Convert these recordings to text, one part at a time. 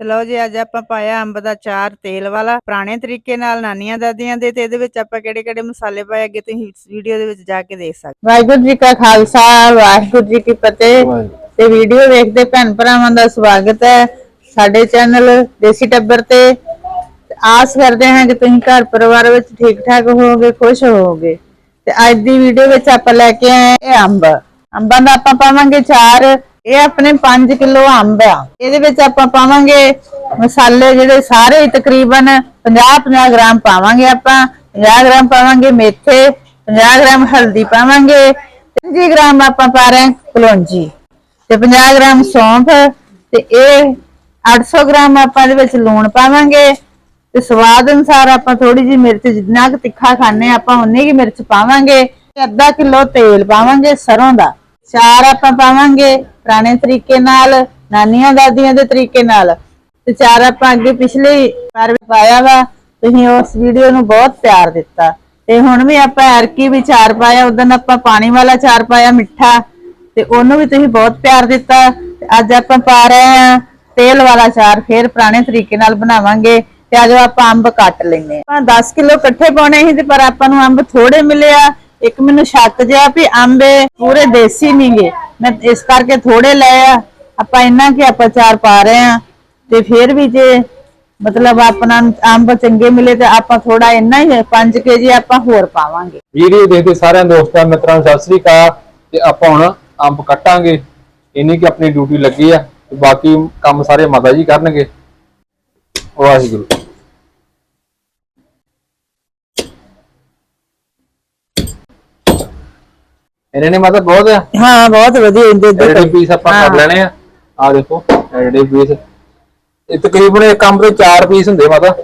ਤੇ ਲਓ ਜੀ ਅੱਜ ਆਪਾਂ ਪਾਇਆ ਅੰਬ ਦਾ ਚਾਰ ਤੇਲ ਵਾਲਾ ਪੁਰਾਣੇ ਤਰੀਕੇ ਨਾਲ ਨਾਨੀਆਂ ਦਾਦੀਆਂ ਦੇ ਤੇ ਇਹਦੇ ਵਿੱਚ ਆਪਾਂ ਕਿਹੜੇ ਕਿਹੜੇ ਮਸਾਲੇ ਪਾਏ ਅੱਗੇ ਤੁਸੀਂ ਵੀਡੀਓ ਦੇ ਵਿੱਚ ਜਾ ਕੇ ਦੇਖ ਸਕਦੇ ਵਾਹਿਗੁਰੂ ਜੀ ਕਾ ਖਾਲਸਾ ਵਾਹਿਗੁਰੂ ਜੀ ਕੀ ਫਤਿਹ। ਤੇ ਵੀਡੀਓ ਵੇਖਦੇ ਭੈਣ ਭਰਾਵਾਂ ਦਾ ਸਵਾਗਤ ਹੈ ਸਾਡੇ ਚੈਨਲ ਦੇਸੀ ਟੱਬਰ ਤੇ। ਆਸ ਕਰਦੇ ਹਾਂ ਕਿ ਤੁਸੀਂ ਘਰ ਪਰਿਵਾਰ ਵਿੱਚ ਠੀਕ ਠਾਕ ਹੋਵੋਗੇ ਖੁਸ਼ ਹੋਵੋਗੇ। ਤੇ ਅੱਜ ਦੀ ਵੀਡੀਓ ਵਿੱਚ ਆਪਾਂ ਲੈ ਕੇ ਆਏ ਇਹ ਅੰਬ। ਅੰਬਾਂ ਦਾ ਆਪਾਂ ਪਾਵਾਂਗੇ ਚਾਰ ਇਹ ਆਪਣੇ 5 ਕਿਲੋ ਅੰਬ ਆ। ਇਹਦੇ ਵਿੱਚ ਆਪਾਂ ਪਾਵਾਂਗੇ ਮਸਾਲੇ ਜਿਹੜੇ ਸਾਰੇ ਤਕਰੀਬਨ 50-50 ਗ੍ਰਾਮ ਪਾਵਾਂਗੇ ਆਪਾਂ। 50 ਗ੍ਰਾਮ ਪਾਵਾਂਗੇ ਮੇਥੇ 50 ਗ੍ਰਾਮ ਹਲਦੀ ਪਾਵਾਂਗੇ 30 ਗ੍ਰਾਮ ਆਪਾਂ ਪਾ ਰਹੇ ਕਲੌਂਜੀ ਤੇ 50 ਗ੍ਰਾਮ ਸੌਂਫ ਤੇ ਇਹ 800 ਗ੍ਰਾਮ ਆਪਾਂ ਇਹਦੇ ਵਿੱਚ ਲੂਣ ਪਾਵਾਂਗੇ ਤੇ ਸਵਾਦ ਅਨੁਸਾਰ ਆਪਾਂ ਥੋੜੀ ਜਿਹੀ ਮਿਰਚ, ਜਿੰਨਾ ਕੁ ਤਿੱਖਾ ਖਾਣੇ ਆਪਾਂ ਉਨੀ ਹੀ ਮਿਰਚ ਪਾਵਾਂਗੇ ਤੇ ਅੱਧਾ ਕਿਲੋ ਤੇਲ ਪਾਵਾਂਗੇ ਸਰੋਂ ਦਾ। ਚਾਰ ਆਪਾਂ ਪਾਵਾਂਗੇ ਪੁਰਾਣੇ ਤਰੀਕੇ ਨਾਲ, ਨਾਨੀਆਂ ਦਾਦੀਆਂ ਦੇ ਤਰੀਕੇ ਨਾਲ। ਤੇ ਚਾਰ ਆਪਾਂ ਅੱਗੇ ਪਿਛਲੇ ਵਾਰ ਪਾਇਆ ਵਾ, ਤੁਸੀਂ ਉਸ ਵੀਡੀਓ ਨੂੰ ਬਹੁਤ ਪਿਆਰ ਦਿੱਤਾ। ਤੇ ਹੁਣ ਵੀ ਆਪਾਂ ਐਰਕੀ ਵੀ ਚਾਰ ਪਾਇਆ ਉਦੋਂ ਆਪਾਂ ਪਾਣੀ ਵਾਲਾ ਚਾਰ ਪਾਇਆ, ਮਿੱਠਾ। ਤੇ ਉਹਨੂੰ ਵੀ ਤੁਸੀਂ ਬਹੁਤ ਪਿਆਰ ਦਿੱਤਾ। ਅੱਜ ਆਪਾਂ ਪਾ ਰਹੇ ਹਾਂ ਤੇਲ ਵਾਲਾ ਚਾਰ, ਫੇਰ ਪੁਰਾਣੇ ਤਰੀਕੇ ਨਾਲ ਬਣਾਵਾਂਗੇ। ਤੇ ਅੱਜ ਆਪਾਂ ਅੰਬ ਕੱਟ ਲੈਨੇ ਆ ਆਪਾਂ 10 ਕਿਲੋ ਇਕੱਠੇ ਪਾਉਣੇ ਸੀ ਤੇ ਪਰ ਆਪਾਂ ਨੂੰ ਅੰਬ ਥੋੜੇ ਮਿਲੇ ਆ। ਇੱਕ ਮੈਨੂੰ ਸ਼ੱਕ ਜਿਆ ਵੀ ਅੰਬ ਪੂਰੇ ਦੇਸੀ ਨਹੀਂਗੇ ਮੈਂ ਇਸ ਕਰਕੇ ਥੋੜੇ ਲਏ ਆ। ਆਪਾਂ ਇੰਨਾ ਕਿ ਆਪਾਂ ਚਾਰ ਪਾ ਰਹੇ ਆ। ਤੇ ਫੇਰ ਵੀ ਜੇ ਮਤਲਬ ਆਪਣਾ ਅੰਬ ਚੰਗੇ ਮਿਲੇ ਤੇ ਆਪਾਂ ਥੋੜਾ ਇੰਨਾ ਹੀ 5 ਕੇਜੀ ਆਪਾਂ ਹੋਰ ਪਾਵਾਂਗੇ। ਵੀਡੀਓ ਦੇਖਦੇ ਸਾਰਿਆਂ ਦੋਸਤਾਂ, ਮਿੱਤਰਾਂ ਨੂੰ ਸਤਿ ਸ੍ਰੀ ਅਕਾਲ। ਤੇ ਆਪਾਂ ਹੁਣ ਅੰਬ ਕੱਟਾਂਗੇ। ਇੰਨੀ ਕਿ ਆਪਣੀ ਡਿਊਟੀ ਲੱਗੀ ਆ। ਬਾਕੀ ਕੰਮ ਸਾਰੇ ਮਾਤਾ ਜੀ ਕਰਨਗੇ। ਵਾਹਿਗੁਰੂ। ਇਹਨਾਂ ਨੇ ਮਾਤਾ ਬਹੁਤ ਹਾਂ ਬਹੁਤ ਵਧੀਆ ਇੰਦੇ ਐਡੇ ਪੀਸ ਆਪਾਂ ਕਰ ਲੈਣੇ ਆ। ਆ ਦੇਖੋ ਐਡੇ ਪੀਸ ਇਹ ਤਕਰੀਬਨ ਇੱਕ ਦੇ 4 ਪੀਸ ਹੁੰਦੇ ਮਾਤਾ।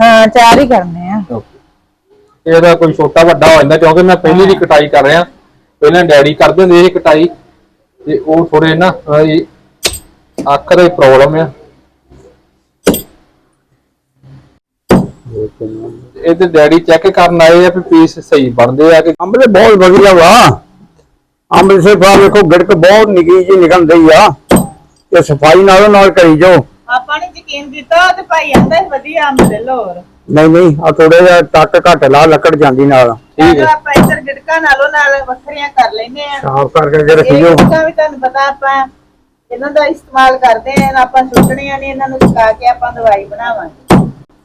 ਹਾਂ ਚਾਰ ਹੀ ਕਰਨੇ ਆ। ਇਹਦਾ ਕੋਈ ਛੋਟਾ ਵੱਡਾ ਹੋ ਜਾਂਦਾ ਕਿਉਂਕਿ ਮੈਂ ਪਹਿਲੀ ਦੀ ਕਟਾਈ ਕਰ ਰਿਹਾ। ਪਹਿਲਾਂ ਡੈਡੀ ਕਰਦੇ ਹੁੰਦੇ ਸੀ ਕਟਾਈ। ਤੇ ਉਹ ਥੋੜੇ ਨਾ ਇਹ ਅੱਖ ਦੀ ਪ੍ਰੋਬਲਮ ਆ। ਇਹ ਤੇ ਡੈਡੀ ਚੈੱਕ ਕਰਨ ਆਏ ਆ ਵੀ ਪੀਸ ਸਹੀ ਬਣਦੇ ਆ ਕਿ ਅੰਬ ਤੇ ਬਹੁਤ ਵਧੀਆ ਵਾ। ਦੇ ਬਾਹਰ ਵੇਖੋ ਗੜਕ ਬਹੁਤ ਨਿੱਕੀ ਜੀ ਨਿਕਲਦੀ ਆ। ਤੇ ਸਫ਼ਾਈ ਨਾਲੋਂ ਨਾਲ ਕਰੀ ਜਾਓ। ਆਪਾਂ ਨੇ ਯਕੀਨ ਕੀਤਾ ਤੇ ਭਾਈ ਆਂਦਾ ਵਧੀਆ ਅੰਬ ਲੈ ਲੋ ਹੋਰ ਨਹੀਂ ਨਹੀਂ ਆ ਥੋੜਾ ਜਿਹਾ ਟੱਕ ਘੱਟ ਲਾ ਲੱਕੜ ਜਾਂਦੀ ਨਾਲ। ਠੀਕ ਹੈ। ਆਪਾਂ ਇੱਧਰ ਗਿੜਕਾਂ ਨਾਲੋਂ ਨਾਲ ਵੱਖਰੀਆਂ ਕਰ ਲੈਨੇ ਆ ਸਾਫ਼ ਕਰਕੇ ਜੇ ਇਹ ਰੱਖੀਓ ਗਿੜਕਾਂ ਵੀ ਤੁਹਾਨੂੰ ਪਤਾ ਆਪਾਂ ਇਹਨਾਂ ਦਾ ਇਸਤੇਮਾਲ ਕਰਦੇ ਆ ਆਪਾਂ ਸੁੱਟਣੀਆਂ ਨਹੀਂ ਇਹਨਾਂ ਨੂੰ ਸੁਕਾ ਕੇ ਆਪਾਂ ਦਵਾਈ ਬਣਾਵਾਂਗੇ।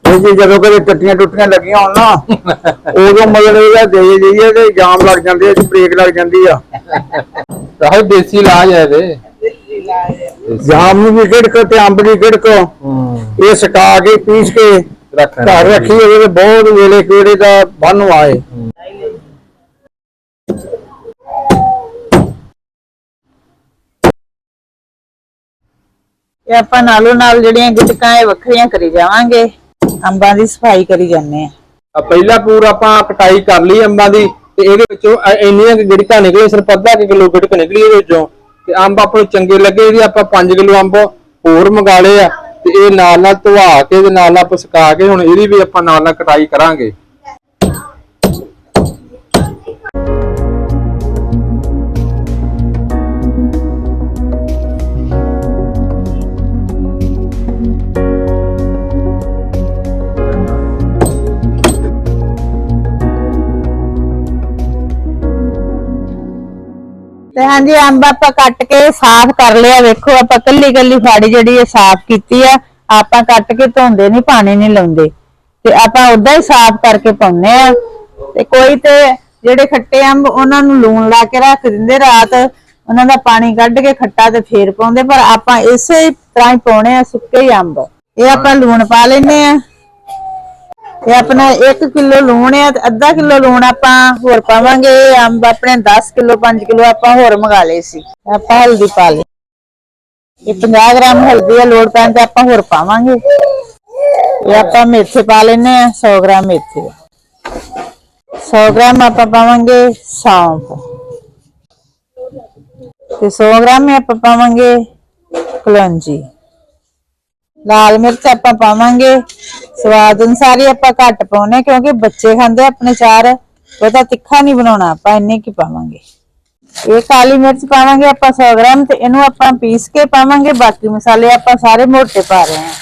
ਇਹ ਜੀ ਜਦੋਂ ਕਦੇ ਟੱਟੀਆਂ ਟੁੱਟੀਆਂ ਲੱਗੀਆਂ ਹੋਣ ਨਾ ਉਦੋਂ ਮਤਲਬ ਇਹਦਾ ਦੇ ਜਾਈਏ ਤੇ ਜਾਮ ਲੱਗ ਜਾਂਦੇ ਆ ਜੀ ਬ੍ਰੇਕ ਲੱਗ ਜਾਂਦੀ ਆ। ਰਾਹ ਦੇਸੀ ਇਲਾਜ ਹੈ ਹੈ। ਜਾਮ ਨੂੰ ਵੀ ਗੜਕ ਤੇ ਅੰਬ ਦੀ ਗੜਕ ਇਹ ਸੁਕਾ ਕੇ ਪੀਸ ਕੇ ਘਰ ਰੱਖੀ ਹੋਵੇ ਤੇ ਬਹੁਤ ਵੇਲੇ ਕਿਹੜੇ ਦਾ ਬੰਨ ਆਏ। ਇਹ ਆਪਾਂ ਨਾਲੋਂ ਨਾਲ ਜਿਹੜੀਆਂ ਗਿੜਕਾਂ ਇਹ ਵੱਖਰੀਆਂ ਕਰੀ ਜਾਵਾਂਗੇ। ਅੰਬਾਂ ਦੀ ਸਫ਼ਾਈ ਕਰੀ ਜਾਂਦੇ ਆ। ਆ ਪਹਿਲਾ ਪੂਰ ਆਪਾਂ ਕਟਾਈ ਕਰ ਲਈ ਅੰਬਾਂ ਦੀ ਤੇ ਇਹਦੇ ਵਿੱਚੋਂ ਐ- ਇੰਨੀਆਂ ਕੁ ਗਿੜਕਾਂ ਨਿਕਲੀਆਂ ਸਿਰਫ ਅੱਧਾ ਕੁ ਕਿਲੋ ਗਿੜਕ ਨਿਕਲੀ ਇਹਦੇ ਵਿੱਚੋਂ। ਤੇ ਅੰਬ ਆਪਾਂ ਨੂੰ ਚੰਗੇ ਲੱਗੇ ਇਹਦੀ ਆਪਾਂ 5 ਕਿਲੋ ਅੰਬ ਹੋਰ ਮੰਗਾ ਲਏ ਆ ਤੇ ਇਹ ਨਾਲ ਨਾਲ ਧਵਾ ਕੇ ਤੇ ਨਾਲ ਨਾਲ ਆਪਾਂ ਸੁਕਾ ਕੇ ਹੁਣ ਇਹਦੀ ਵੀ ਆਪਾਂ ਨਾਲ ਨਾਲ ਕਟਾਈ ਕਰਾਂਗੇ। ਤੇ ਹਾਂਜੀ, ਅੰਬ ਆਪਾਂ ਕੱਟ ਕੇ ਸਾਫ਼ ਕਰ ਲਿਆ। ਵੇਖੋ, ਆਪਾਂ ਕੱਲੀ ਕੱਲੀ ਫਾੜੀ ਜਿਹੜੀ ਹੈ ਸਾਫ਼ ਕੀਤੀ ਆ, ਆਪਾਂ ਕੱਟ ਕੇ ਧੋਂਦੇ ਨਹੀਂ ਪਾਣੀ ਨਹੀਂ ਲਾਉਂਦੇ। ਤੇ ਆਪਾਂ ਉਦਾਂ ਹੀ ਸਾਫ਼ ਕਰਕੇ ਪਾਉਂਦੇ ਆ। ਤੇ ਕੋਈ ਤੇ ਜਿਹੜੇ ਖੱਟੇ ਅੰਬ, ਉਹਨਾਂ ਨੂੰ ਲੂਣ ਲਾ ਕੇ ਰੱਖ ਦਿੰਦੇ ਰਾਤ। ਉਹਨਾਂ ਦਾ ਪਾਣੀ ਕੱਢ ਕੇ ਖੱਟਾ ਤੇ ਫੇਰ ਪਾਉਂਦੇ, ਪਰ ਆਪਾਂ ਇਸੇ ਤਰ੍ਹਾਂ ਹੀ ਪਾਉਣੇ ਆ ਸੁੱਕੇ ਹੀ ਅੰਬ। ਇਹ ਆਪਾਂ ਲੂਣ ਪਾ ਲੈਨੇ ਆ। ਇਹ ਆਪਣਾ 1 ਕਿਲੋ ਲੂਣ ਆ ਤੇ ਅੱਧਾ ਕਿਲੋ ਲੂਣ ਆਪਾਂ ਹੋਰ ਪਾਵਾਂਗੇ, ਇਹ ਅੰਬ ਆਪਣੇ 10 ਕਿਲੋ 5 ਕਿਲੋ ਆਪਾਂ ਹੋਰ ਮੰਗਾ ਲਏ ਸੀ। ਆਪਾਂ ਹਲਦੀ ਪਾ ਲਈ। ਇਹ 50 ਗ੍ਰਾਮ ਹਲਦੀ ਆ ਲੋੜ ਪੈਣ ਤੇ ਆਪਾਂ ਹੋਰ ਪਾਵਾਂਗੇ। ਇਹ ਆਪਾਂ ਮੇਥੇ ਪਾ ਲੈਨੇ ਆ 100 ਗ੍ਰਾਮ ਮੇਥੇ। 100 ਗ੍ਰਾਮ ਆਪਾਂ ਪਾਵਾਂਗੇ ਸੌਂਫ। ਤੇ 100 ਗ੍ਰਾਮ ਆਪਾਂ ਪਾਵਾਂਗੇ ਕਲੌਂਜੀ। ਲਾਲ ਮਿਰਚ ਆਪਾਂ ਪਾਵਾਂਗੇ ਸਵਾਦ ਅਨੁਸਾਰ ਹੀ ਆਪਾਂ ਘੱਟ ਪਾਉਨੇ ਕਿਉਂਕਿ ਬੱਚੇ ਖਾਂਦੇ ਆਪਣੇ ਚਾਰ। ਬਹੁਤਾ ਤਿੱਖਾ ਨਹੀਂ ਬਣਾਉਣਾ, ਆਪਾਂ ਇੰਨੇ ਕੀ ਪਾਵਾਂਗੇ? ਇਹ ਕਾਲੀ ਮਿਰਚ ਪਾਵਾਂਗੇ ਆਪਾਂ 100 ਗ੍ਰਾਮ ਤੇ ਇਹਨੂੰ ਆਪਾਂ ਪੀਸ ਕੇ ਪਾਵਾਂਗੇ, ਬਾਕੀ ਮਸਾਲੇ ਆਪਾਂ ਸਾਰੇ ਮੋਟੇ ਪਾ ਰਹੇ ਹਾਂ।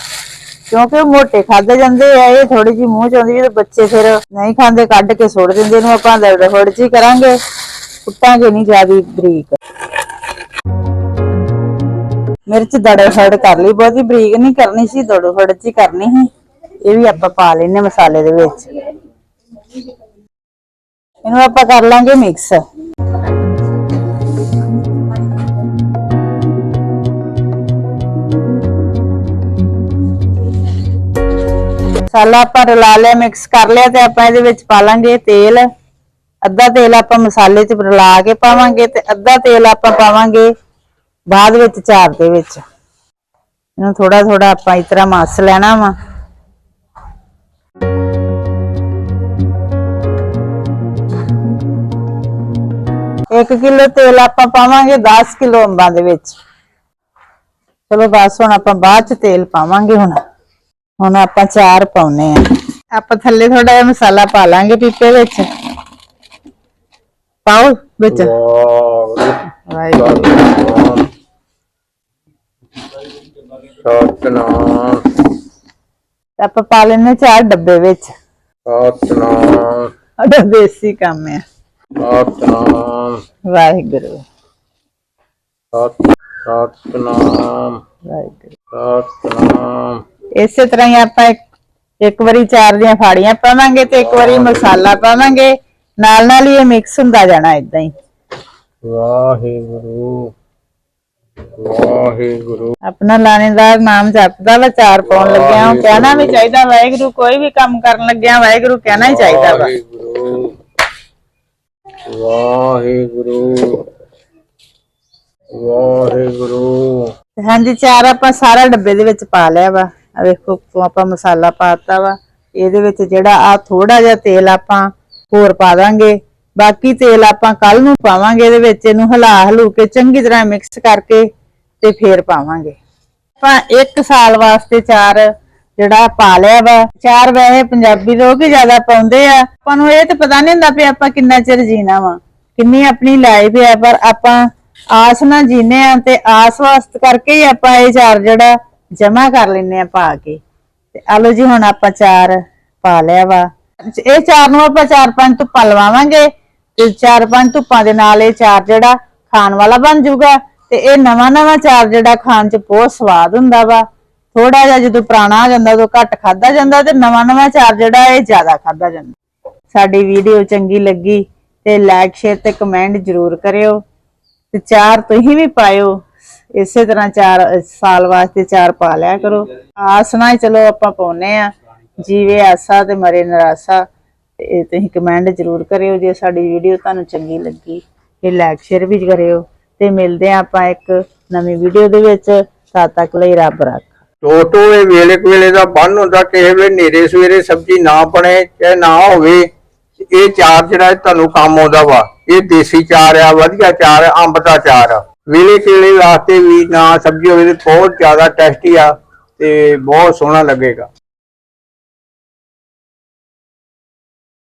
ਕਿਉਂਕਿ ਉਹ ਮੋਟੇ ਖਾਦੇ ਜਾਂਦੇ ਆ, ਇਹ ਥੋੜੀ ਜਿਹੀ ਮੂੰਹ ਚ ਆਉਂਦੀ ਜਦੋਂ ਬੱਚੇ ਫਿਰ ਨਹੀਂ ਖਾਂਦੇ, ਕੱਢ ਕੇ ਸੁੱਟ ਦਿੰਦੇ ਇਹਨੂੰ ਆਪਾਂ ਦਰਦ ਫੜ ਚ ਹੀ ਕਰਾਂਗੇ, ਕੁੱਟਾਂਗੇ ਨਹੀਂ ਜਿਆਦੀ ਬਰੀਕ। ਮਿਰਚ ਦੜੇ ਫੜ ਕਰ ਲਈ, ਬਹੁਤੀ ਬਰੀਕ ਨਹੀਂ ਕਰਨੀ ਸੀ ਦੜੋ ਫੜ ਚ ਹੀ ਕਰਨੀ ਸੀ। ਇਹ ਵੀ ਆਪਾਂ ਪਾ ਲੈਨੇ ਮਸਾਲੇ ਦੇ ਵਿੱਚ। ਇਹਨੂੰ ਆਪਾਂ ਕਰ ਲਾਂਗੇ ਮਿਕਸ ਮਸਾਲਾ ਆਪਾਂ ਰਲਾ ਲਿਆ ਮਿਕਸ ਕਰ ਲਿਆ ਤੇ ਆਪਾਂ ਇਹਦੇ ਵਿੱਚ ਪਾ ਲਾਂਗੇ ਤੇਲ। ਅੱਧਾ ਤੇਲ ਆਪਾਂ ਮਸਾਲੇ 'ਚ ਰਲਾ ਕੇ ਪਾਵਾਂਗੇ ਤੇ ਅੱਧਾ ਤੇਲ ਆਪਾਂ ਪਾਵਾਂਗੇ ਬਾਅਦ ਵਿੱਚ ਚਾਰ ਦੇ ਵਿੱਚ। ਇਹਨੂੰ ਥੋੜਾ ਥੋੜਾ ਆਪਾਂ ਇਸ ਤਰ੍ਹਾਂ ਮਸ ਲੈਣਾ ਵਾ। ਇੱਕ ਕਿਲੋ ਤੇਲ ਆਪਾਂ ਪਾਵਾਂਗੇ 10 ਕਿਲੋ ਅੰਬਾਂ ਦੇ ਵਿੱਚ। ਚਲੋ ਬਸ ਹੁਣ ਆਪਾਂ ਬਾਅਦ ਚ ਤੇਲ ਪਾਵਾਂਗੇ ਹੁਣ। ਹੁਣ ਆਪਾਂ ਚਾਰ ਪਾਉਨੇ ਆ। ਆਪਾਂ ਥੱਲੇ ਥੋੜਾ ਜਿਹਾ ਮਸਾਲਾ ਪਾ ਲਾਂਗੇ ਪੀਪੇ ਵਿੱਚ। ਪਾਓ ਵਿੱਚ। ਸਤਨਾਮ ਆਪਾਂ ਪਾ ਲੈਨੇ ਚਾਰ ਡੱਬੇ ਵਿੱਚ। ਸਤਨਾਮ। ਸਾਡਾ ਦੇਸੀ ਕੰਮ ਆ। ਸਤਨਾਮ। ਵਾਹਿਗੁਰੂ। ਸਤ ਸਤਨਾਮ। ਵਾਹਿਗੁਰੂ ਸਤਨਾਮ। ਇਸੇ ਤਰ੍ਹਾਂ ਹੀ ਆਪਾਂ ਇੱਕ ਇੱਕ ਵਾਰੀ ਚਾਰ ਦੀਆਂ ਫਾੜੀਆਂ ਪਾਵਾਂਗੇ ਤੇ ਇੱਕ ਵਾਰੀ ਮਸਾਲਾ ਪਾਵਾਂਗੇ। ਨਾਲ ਨਾਲ ਹੀ ਇਹ ਮਿਕਸ ਹੁੰਦਾ ਜਾਣਾ ਇਦਾਂ ਹੀ। ਵਾਹਿਗੁਰੂ। ਵਾਹਿਗੁਰੂ। ਆਪਣਾ ਲਾਣੇਦਾਰ ਨਾਮ ਜਪਦਾ ਵਾ ਚਾਰ ਪਾਉਣ ਲੱਗਿਆ। ਉਹ ਕਹਿਣਾ ਵੀ ਚਾਹੀਦਾ ਵਾਹਿਗੁਰੂ ਕੋਈ ਵੀ ਕੰਮ ਕਰਨ ਲੱਗਿਆ ਵਾਹਿਗੁਰੂ ਕਹਿਣਾ ਹੀ ਚਾਹੀਦਾ ਵਾ। ਵਾਹਿਗੁਰੂ। ਵਾਹਿਗੁਰੂ। ਵਾਹਿਗੁਰੂ। ਹਾਂਜੀ, ਚਾਰ ਆਪਾਂ ਸਾਰਾ ਡੱਬੇ ਦੇ ਵਿੱਚ ਪਾ ਲਿਆ ਵਾ। ਆ ਵੇਖੋ ਆਪਾਂ ਮਸਾਲਾ ਪਾਤਾ ਵਾ। ਇਹਦੇ ਵਿੱਚ ਜਿਹੜਾ ਆ ਥੋੜਾ ਜਿਹਾ ਤੇਲ ਆਪਾਂ ਹੋਰ ਪਾ ਦਾਂਗੇ। ਬਾਕੀ ਤੇਲ ਆਪਾਂ ਕੱਲ ਨੂੰ ਪਾਵਾਂਗੇ ਇਹਦੇ ਵਿੱਚ। ਇਹਨੂੰ ਹਿਲਾ ਹਲੂ ਕੇ ਚੰਗੀ ਤਰ੍ਹਾਂ ਮਿਕਸ ਕਰਕੇ ਤੇ ਫੇਰ ਪਾਵਾਂਗੇ। ਆਪਾਂ ਇੱਕ ਸਾਲ ਵਾਸਤੇ ਚਾਰ ਜਿਹੜਾ ਪਾ ਲਿਆ ਵਾ। ਚਾਰ ਵੈਸੇ ਪੰਜਾਬੀ ਲੋਕ ਹੀ ਜ਼ਿਆਦਾ ਪਾਉਂਦੇ ਆ। ਆਪਾਂ ਨੂੰ ਇਹ ਤਾਂ ਪਤਾ ਨਹੀਂ ਹੁੰਦਾ ਵੀ ਆਪਾਂ ਕਿੰਨਾ ਚਿਰ ਜੀਣਾ ਵਾ। ਕਿੰਨੀ ਆਪਣੀ ਲਾਈਫ ਹੈ ਪਰ ਆਪਾਂ ਆਸ ਨਾਲ ਜੀਨੇ ਆ ਤੇ ਆਸ ਵਾਸਤ ਕਰਕੇ ਹੀ ਆਪਾਂ ਇਹ ਚਾਰ ਜਿਹੜਾ ਜਮਾ ਕਰ ਲੈਨੇ ਆ ਪਾ ਕੇ। ਤੇ ਆਲੋ ਜੀ, ਹੁਣ ਆਪਾਂ ਚਾਰ ਪਾ ਲਿਆ ਵਾ। ਇਹ ਚਾਰ ਨੂੰ ਆਪਾਂ ਚਾਰ ਪੰਜ ਧੁੱਪਾਂ ਲਵਾਵਾਂਗੇ ਤੇ ਚਾਰ ਪੰਜ ਧੁੱਪਾਂ ਦੇ ਨਾਲ ਇਹ ਚਾਰ ਜਿਹੜਾ ਖਾਣ ਵਾਲਾ ਬਣ ਜਾਊਗਾ ਤੇ ਇਹ ਨਵਾਂ ਨਵਾਂ ਚਾਰ ਜਿਹੜਾ ਖਾਣ ਚ ਬਹੁਤ ਸਵਾਦ ਹੁੰਦਾ ਵਾ। ਥੋੜਾ ਜਿਹਾ ਜਦੋਂ ਪੁਰਾਣਾ ਆ ਜਾਂਦਾ, ਉਦੋਂ ਘੱਟ ਖਾਦਾ ਜਾਂਦਾ ਤੇ ਨਵਾਂ ਨਵਾਂ ਚਾਰ ਜਿਹੜਾ ਇਹ ਜ਼ਿਆਦਾ ਖਾਦਾ ਜਾਂਦਾ। ਸਾਡੀ ਵੀਡੀਓ ਚੰਗੀ ਲੱਗੀ ਤੇ ਲਾਈਕ ਸ਼ੇਅਰ ਤੇ ਕਮੈਂਟ ਜ਼ਰੂਰ ਕਰਿਓ ਤੇ ਚਾਰ ਤੁਸੀਂ ਵੀ ਪਾਇਓ। ਇਸੇ ਤਰ੍ਹਾਂ ਚਾਰ, ਸਾਲ ਵਾਸਤੇ ਚਾਰ ਪਾ ਲਿਆ ਕਰੋ। ਆਸ ਨਾ ਚਲੋ ਆਪਾਂ ਪਾਉਨੇ ਆ ਜੀਵੇ ਆਸਾ ਤੇ ਮਰੇ ਨਰਾਸਾ ਤੇ ਇਹ ਤੁਸੀਂ ਕਮੈਂਟ ਜ਼ਰੂਰ ਕਰਿਓ ਜੇ ਸਾਡੀ ਵੀਡੀਓ ਤੁਹਾਨੂੰ ਚੰਗੀ ਲੱਗੀ। ਇਹ ਲਾਈਕ ਸ਼ੇਅਰ ਵੀ ਕਰਿਓ ਤੇ ਮਿਲਦੇ ਆ ਆਪਾਂ ਇੱਕ ਨਵੀਂ ਵੀਡੀਓ ਦੇ ਵਿੱਚ। ਤਦ ਤੱਕ ਲਈ ਰੱਬ ਰੱਖ। ਟੋਟੋ ਇਹ ਵੇਲੇ ਵੇਲੇ ਦਾ ਬੰਨ ਹੁੰਦਾ, ਕਿਸੇ ਵੇਲੇ ਨੇਰੇ ਸਵੇਰੇ ਸਬਜ਼ੀ ਨਾ ਬਣੇ, ਚਾਹੇ ਨਾ ਹੋਵੇ, ਇਹ ਚਾਰ ਜਿਹੜਾ ਤੁਹਾਨੂੰ ਕੰਮ ਆਉਂਦਾ ਵਾ, ਇਹ ਦੇਸੀ ਚਾਰ ਆ, ਵਧੀਆ ਚਾਰ ਆ, ਅੰਬ ਦਾ ਚਾਰ ਆ। ਵੇਲੇ ਕੇਲੇ ਵਾਸਤੇ ਵੀ ਨਾ ਸਬਜ਼ੀ ਹੋਵੇ ਤੇ ਬਹੁਤ ਜ਼ਿਆਦਾ ਟੇਸਟੀ ਆ ਤੇ ਬਹੁਤ ਸੋਹਣਾ ਲੱਗੇਗਾ।